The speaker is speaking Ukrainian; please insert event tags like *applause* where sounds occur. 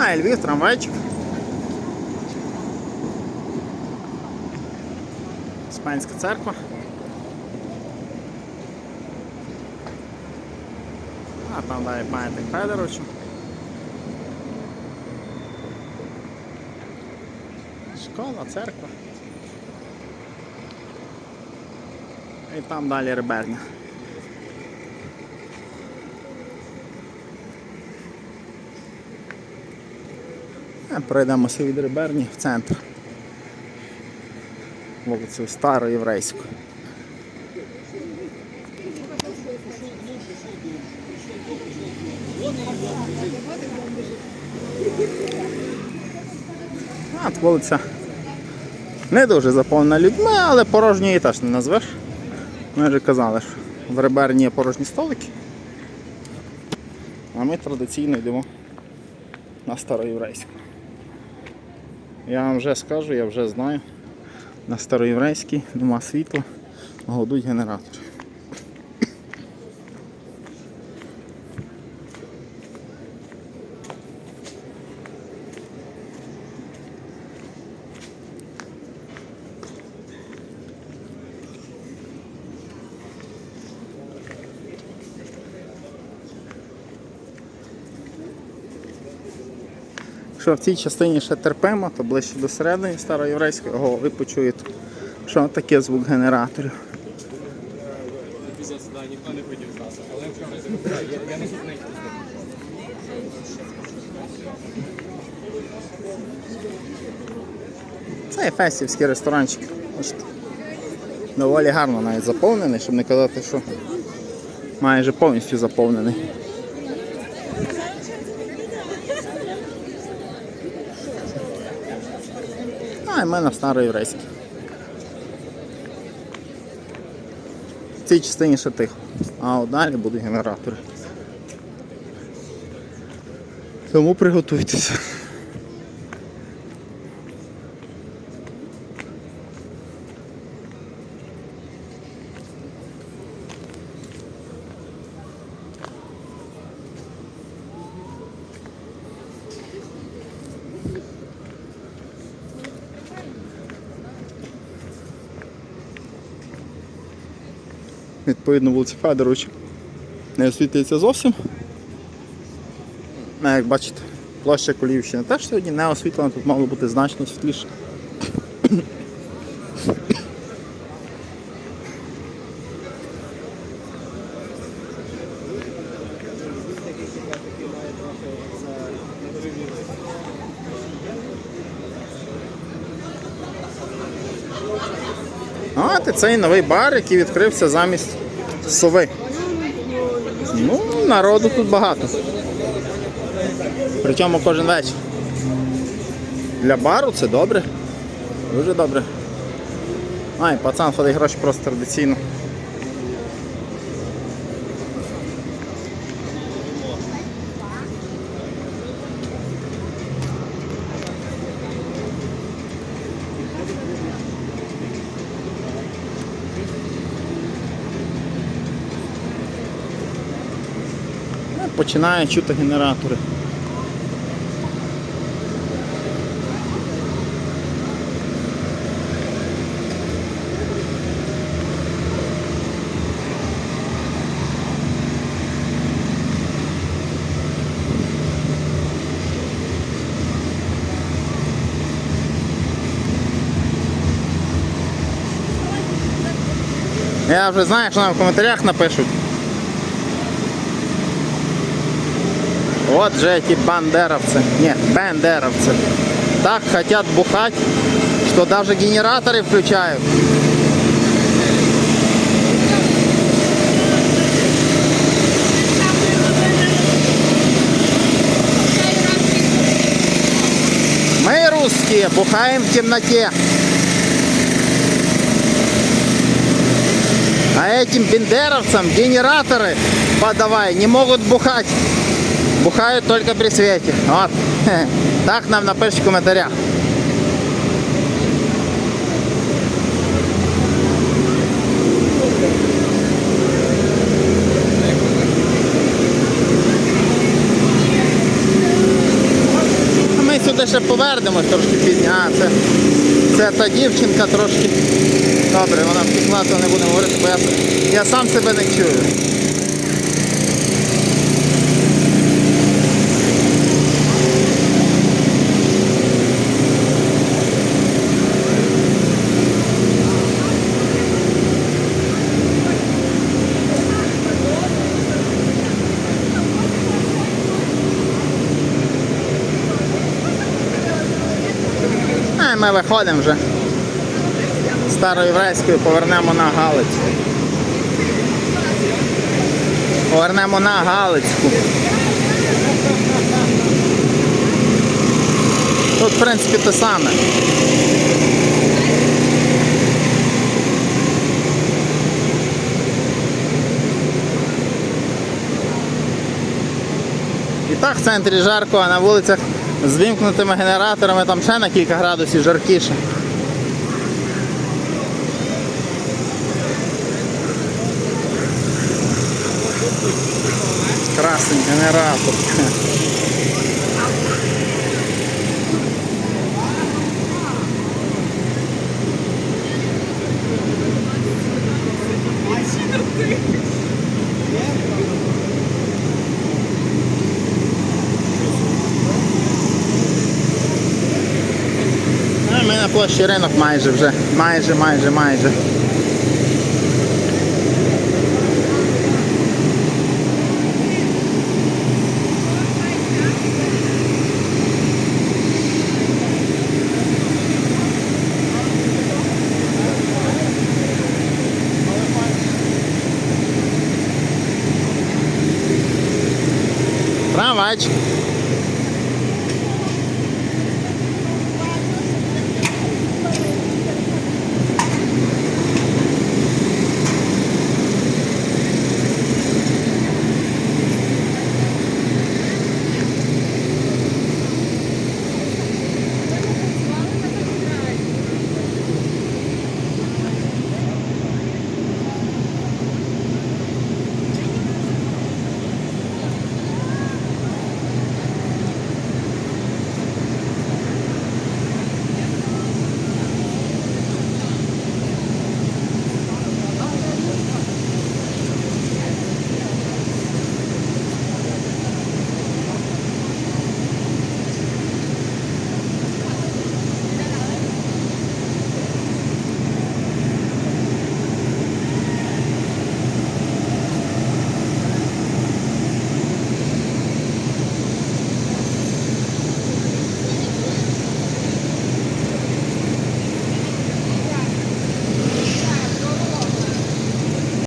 А, Львів, трамвайчик. Іспанська церква. А там далі пам'ятник Федоровичу. Школа, церква. І там далі реберня. Пройдемося від реберні в центр. Вулицю Староєврейську. А, От вулиця не дуже заповнена людьми, але порожньої теж не назвеш. Ми вже казали, що в реберні є порожні столики. А ми традиційно йдемо на староєврейську. Я вам вже скажу, я вже знаю. На староєврейській нема світла, годуть генератор. Якщо в цій частині ще терпимо, то ближче до середини староєврейської ого, ви почуєте, що таке звук генераторів. Це є фестівський ресторанчик. Доволі гарно навіть заповнений, щоб не казати, що майже повністю заповнений. А, в мене староєврейській. В цій частині ще тихо. А от далі будуть генератори. Тому приготуйтеся. Відповідно, вулиця Федоровича не освітлюється зовсім. Як бачите, площа Коліївщини теж сьогодні не освітлена, тут мало бути значно світліше. А, цей новий бар, який відкрився замість сови. Ну, народу тут багато. Причому кожен вечір. Для бару це добре. Дуже добре. А, пацан ходить гроші просто традиційно. Починає чути генератори. Я вже знаю, що нам в коментарях напишуть. Вот же эти бандеровцы. Нет, бендеровцы. Так хотят бухать, что даже генераторы включают. Мы русские бухаем в темноте. А этим бендеровцам генераторы подавай не могут бухать. Бухают только при свете. Вот. *laughs* Так нам напишіть в коментарях. туди ще повернемось трошки пізні. А, це, це та дівчинка трошки. Добре, вона втекла, то не будемо говорити, бо я, я сам себе не чую. Ми виходимо вже. Староєврейською повернемо на Галицьку. Повернемо на Галицьку. Тут, в принципі, те саме. І так в центрі жарко, а на вулицях з вимкнутими генераторами там ще на кілька градусів жаркіше. Красний генератор. А Ми на площі ринок майже вже. Майже, майже, майже. Трамвайчик.